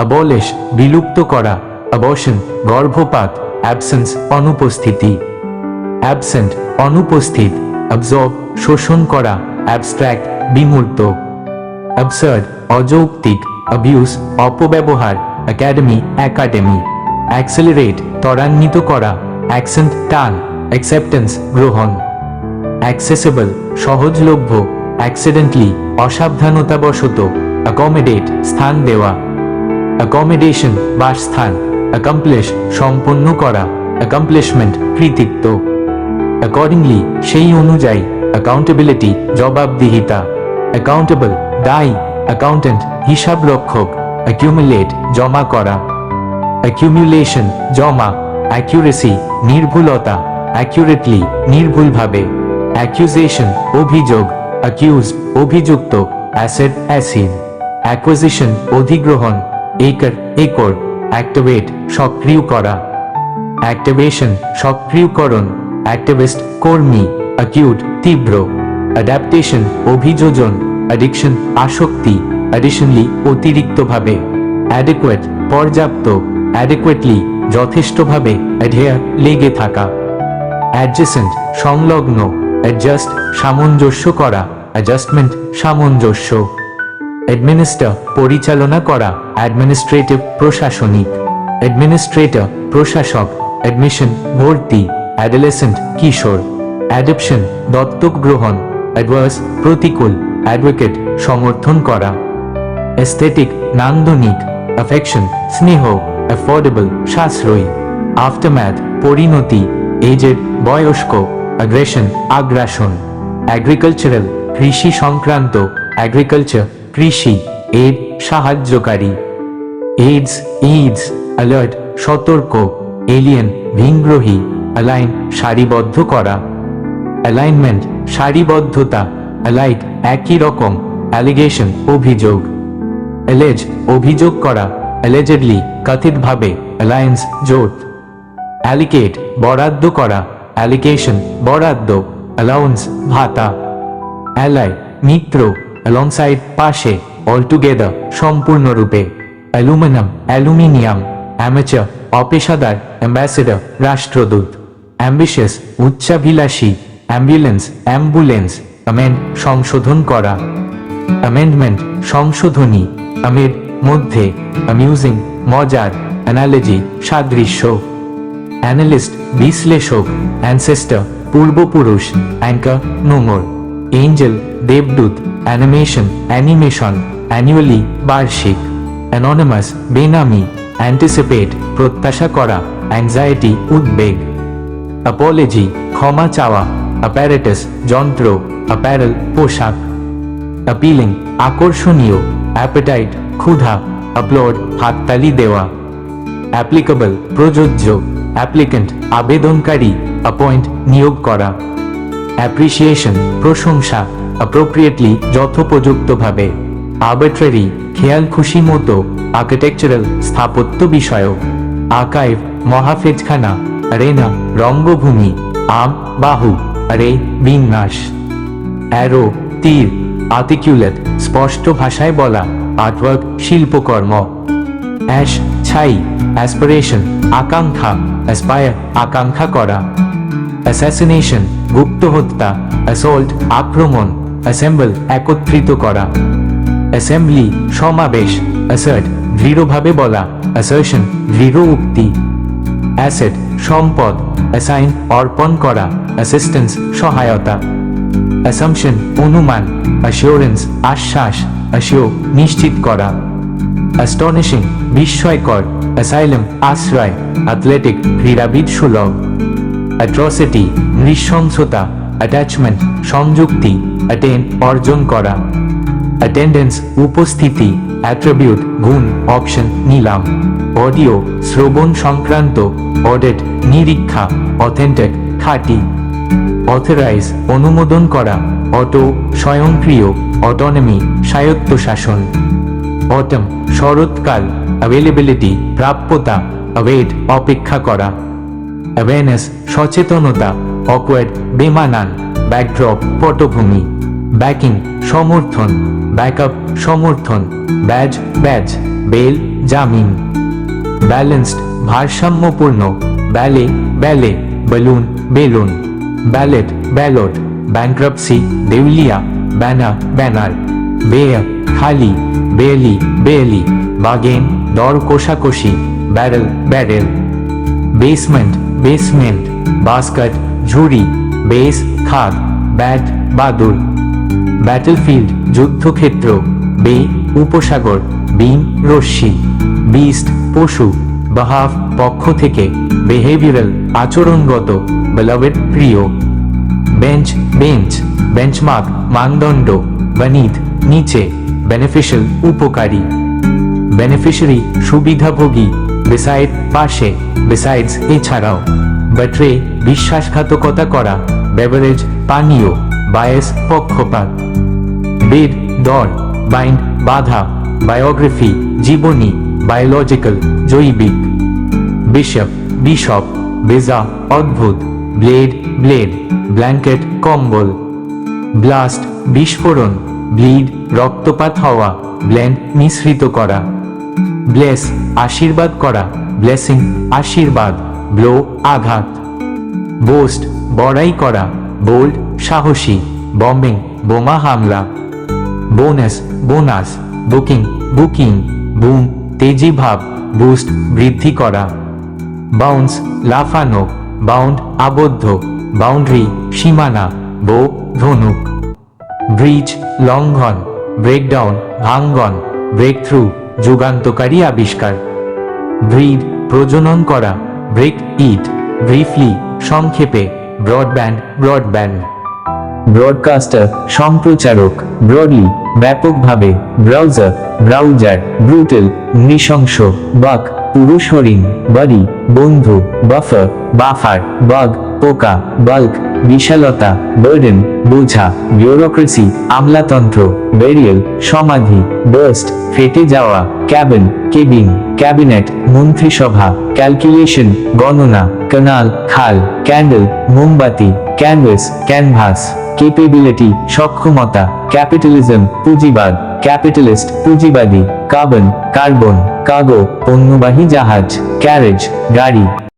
Abolish বিলুপ্ত করা abortion গর্ভপাত অ্যাবসেন্স অনুপস্থিতি। অ্যাবসেন্ট অনুপস্থিত অবজর্ব শোষণ করা অ্যাবস্ট্রাক্ট বিমূর্ত। অ্যাবসার্ড অযৌক্তিক অবিউস অপব্যবহার একাডেমি একাডেমি অ্যাক্সেলারেট ত্বরান্বিত করা অ্যাকসেন্ট টান অ্যাকসেপ্টেন্স গ্রহণ। অ্যাক্সেসেবল সহজলভ্য অ্যাক্সিডেন্টলি অসাবধানতাবশত অ্যাকোমোডেট স্থান দেওয়া। অ্যাকোমোডেশন বাসস্থান অ্যাকমপ্লিশ সম্পন্ন করা অ্যাকমপ্লিশমেন্ট কৃতিত্ব। অ্যাকর্ডিংলি সেই অনুযায়ী অ্যাকাউন্টেবিলিটি জবাবদিহিতা। অ্যাকাউন্টেবল দায়ী অ্যাকাউন্টেন্ট হিসাবরক্ষক অ্যাকিউমুলেট জমা করা। অ্যাকিউমুলেশন জমা অ্যাকিউরেসি নির্ভুলতা অ্যাকিউরেটলি নির্ভুলভাবে। অ্যাকিউজেশন অভিযোগ অ্যাকিউজ অভিযুক্ত অ্যাসেড অ্যাসিড অ্যাকুইজিশন অধিগ্রহণ। একর একর অ্যাক্টিভেট সক্রিয় করা অ্যাক্টিভেশন সক্রিয়করণ। অ্যাক্টিভিস্ট কর্মী অ্যাকিউট তীব্র। অ্যাডাপ্টেশন অভিযোজন। অ্যাডিকশন আসক্তি। অ্যাডিশনলি অতিরিক্তভাবে। অ্যাডেকুয়েট পর্যাপ্ত। অ্যাডেকুয়েটলি যথেষ্টভাবে। অ্যাডহেয়ার লেগে থাকা। অ্যাডজেসেন্ট সংলগ্ন। অ্যাডজাস্ট সামঞ্জস্য করা। অ্যাডজাস্টমেন্ট সামঞ্জস্য। অ্যাডমিনিস্টার পরিচালনা করা অ্যাডমিনিস্ট্রেটিভ প্রশাসনিক। অ্যাডমিনিস্ট্রেটর প্রশাসক অ্যাডমিশন ভর্তি অ্যাডোলেসেন্ট কিশোর। অ্যাডপশন দত্তক গ্রহণ অ্যাডভার্স প্রতিকূল অ্যাডভোকেট সমর্থন করা। এস্থেটিক নান্দনিক অ্যাফেকশন স্নেহ অ্যাফোর্ডেবল সাশ্রয়ী। আফটারম্যাথ পরিণতি এজেড বয়স্ক অ্যাগ্রেশন আগ্রাসন। অ্যাগ্রিকালচারাল কৃষি সংক্রান্ত অ্যাগ্রিকালচার কৃষি এড সাহায্যকারী। এইডস এইডস অ্যালার্ট সতর্ক এলিয়েন ভিনগ্রহী অ্যালাইন সারিবদ্ধ করা। অ্যালাইনমেন্ট সারিবদ্ধতা অ্যালাইক একই রকম অ্যালিগেশন অভিযোগ। অ্যালেজ অভিযোগ করা অ্যালেজেডলি কথিতভাবে অ্যালায়েন্স জোট। অ্যালিকেট বরাদ্দ করা অ্যালিকেশন বরাদ্দ অ্যালাউন্স ভাতা। অ্যালাই মিত্র অ্যালংসাইড পাশে অলটুগেদার সম্পূর্ণরূপে অ্যালুমিনিয়াম অ্যালুমিনিয়াম অ্যামেচার অপেশাদার অ্যাম্বাসেডর রাষ্ট্রদূত অ্যাম্বিশিয়াস উচ্চাভিলাষী অ্যাম্বুলেন্স অ্যাম্বুলেন্স অ্যামেন্ড সংশোধন করা অ্যামেন্ডমেন্ট সংশোধনী আমের মধ্যে অ্যামিউজিং মজার অ্যানালজি সাদৃশ্য অ্যানালিস্ট বিশ্লেষক অ্যানসেস্টার পূর্বপুরুষ অ্যাঙ্কার নোংর এঞ্জেল দেবদূত অ্যানিমেশন অ্যানিমেশন অ্যানুয়ালি বার্ষিক অ্যাননিমাস বেনামি অ্যান্টিসিপেট প্রত্যাশা করা অ্যাংজাইটি উদ্বেগ অ্যাপোলজি ক্ষমা চাওয়া অ্যাপ্যারেটাস যন্ত্র অ্যাপ্যারেল পোশাক অ্যাপিলিং আকর্ষণীয় অ্যাপেটাইট ক্ষুধা আপলোড হাততালি দেওয়া অ্যাপ্লিকেবল প্রযোজ্য অ্যাপ্লিকেন্ট আবেদনকারী অ্যাপয়েন্ট নিয়োগ করা অ্যাপ্রিসিয়েশন প্রশংসা অ্যাপ্রোপ্রিয়েটলি যথোপযুক্তভাবে আর্বিট্রারি খেয়াল খুশি মতো আর্কিটেকচারাল স্থাপত্য বিষয়ক আকাইভ মহাফেজখানা রেনা রঙ্গভূমি আম বাহু রে বিন্যাস অ্যারো তীর আর্টিকুলেট স্পষ্ট ভাষায় বলা আর্টওয়ার্ক শিল্পকর্ম অ্যাশ ছাই অ্যাসপিরেশন আকাঙ্ক্ষা অ্যাসপায়ার আকাঙ্ক্ষা করা অ্যাসাসিনেশন গুপ্ত হত্যা অ্যাসল্ট আক্রমণ অ্যাসেম্বল একত্রিত করা। অ্যাসেম্বলি সমাবেশ। অ্যাসার্ট দৃঢ়ভাবে বলা। অ্যাসার্শন দৃঢ় উক্তি। অ্যাসেট সম্পদ। অ্যাসাইন অর্পণ করা। অ্যাসিস্ট্যান্স সহায়তা। অ্যাসামশন অনুমান। অ্যাসিওরেন্স আশ্বাস। অ্যাসিও নিশ্চিত করা। অ্যাস্টনিশিং বিস্ময়কর। অ্যাসাইলেম আশ্রয়। অ্যাথলেটিক ক্রীড়াবিদ সুলভ। অ্যাট্রসিটি নৃশংসতা। অ্যাটাচমেন্ট সংযুক্তি অ্যাটেন্ড অর্জন করা। অ্যাটেন্ডেন্স উপস্থিতি অ্যাট্রিবিউট গুণ অপশন নিলাম। অডিও শ্রবণ সংক্রান্ত অডিট নিরীক্ষা অথেন্টিক খাঁটি। অথরাইজ অনুমোদন করা। অটো স্বয়ংক্রিয় অটোনমি স্বায়ত্তশাসন। অটম শরৎকাল অ্যাভেলেবিলিটি প্রাপ্যতা অ্যাওয়েট অপেক্ষা করা। অ্যাওয়ারনেস সচেতনতা অকওয়ার্ড, বেমানান, ব্যাকড্রপ, পটভূমি, ব্যাকিং, সমর্থন, ব্যাকআপ, সমর্থন, ব্যাজ ব্যাজ বেল, জামিন। ব্যালেন্সড, ভারসাম্যপূর্ণ, ballet ballet, balloon balloon. Ballot, ballot, bankruptcy, দেউলিয়া ব্যানার ব্যানার। বেয়া, খালি, বেলি বেলি। বাগেন, দর কোষাকষি, barrel barrel. Basement basement, basket ঝুড়ি, বেস, খাদ, ব্যাট বাদুর ব্যাটলফিল্ড, যুদ্ধক্ষেত্র, বে, উপসাগর বিম রশ্মি। বিস্ট, পশু, বাহাফ পক্ষ থেকে বিহেভিয়ারাল আচরণগত বেলাভেড প্রিয়। বেঞ্চ বেঞ্চ, বেঞ্চমার্ক, মানদণ্ড বনিত নিচে বেনিফিশিয়াল উপকারী। বেনিফিশিয়ারি সুবিধাভোগী বিসাইড পাশে বিসাইডস এছাড়াও। বাট্রে বিশ্বাসঘাতকতা করা বেভারেজ পানীয় বায়াস পক্ষপাত। বেদ দর বাইন্ড বাধা বায়োগ্রাফি জীবনী বায়োলজিক্যাল জৈবিক। বিশপ বিশপ বেজা অদ্ভুত ব্লেড ব্লেড ব্ল্যাঙ্কেট কম্বল। ব্লাস্ট বিস্ফোরণ ব্লিড রক্তপাত হওয়া ব্লেন্ড মিশ্রিত করা। ব্লেস আশীর্বাদ করা ব্লেসিং আশীর্বাদ। ব্লো আঘাত। বোস্ট, বড়াই করা, বোল্ড, সাহসী, বম্বিং, বোমা হামলা। Bonus bonus, booking booking, boom, তেজি ভাব, বুস্ট, বৃদ্ধি করা। বাউন্স, লাফানো, বাউন্ড, আবদ্ধ, বাউন্ডারি, সীমানা, বো, ধনুক। ব্রিজ, লঙ্ঘন, ব্রেকডাউন, ভাঙ্গন ব্রেক থ্রু যুগান্তকারী আবিষ্কার। ব্রিড, প্রজনন করা ব্রেক, ইট, ব্রিফলি, সংক্ষেপে, ব্রডব্যান্ড ব্রডব্যান্ড। ব্রডকাস্টার, সম্প্রচারক, ব্রডলি, ব্যাপকভাবে, ব্রাউজার ব্রাউজার, ব্রুটেল, নৃশংস, বাক, পুরুষ হরিণ, বাড়ি, বন্ধু, বাফার বাফার বাগ পোকা, বাল্ক, বিশালতা, বার্ডেন, বোঝা, বিউরোক্রেসি, আমলাতন্ত্র, বেরিয়েল, সমাধি, বার্স্ট, ফেটে যাওয়া, ক্যাবিন, কেবিন, ক্যাবিনেট মন্ত্রিসভা ক্যালকুলেশন গণনা কানাল খাল ক্যান্ডেল মোমবাতি ক্যানভাস ক্যানভাস কেপেবিলিটি সক্ষমতা ক্যাপিটালিজম পুঁজিবাদ ক্যাপিটালিস্ট পুঁজিবাদী কার্বন কার্বন কাগো পণ্যবাহী জাহাজ ক্যারেজ গাড়ি।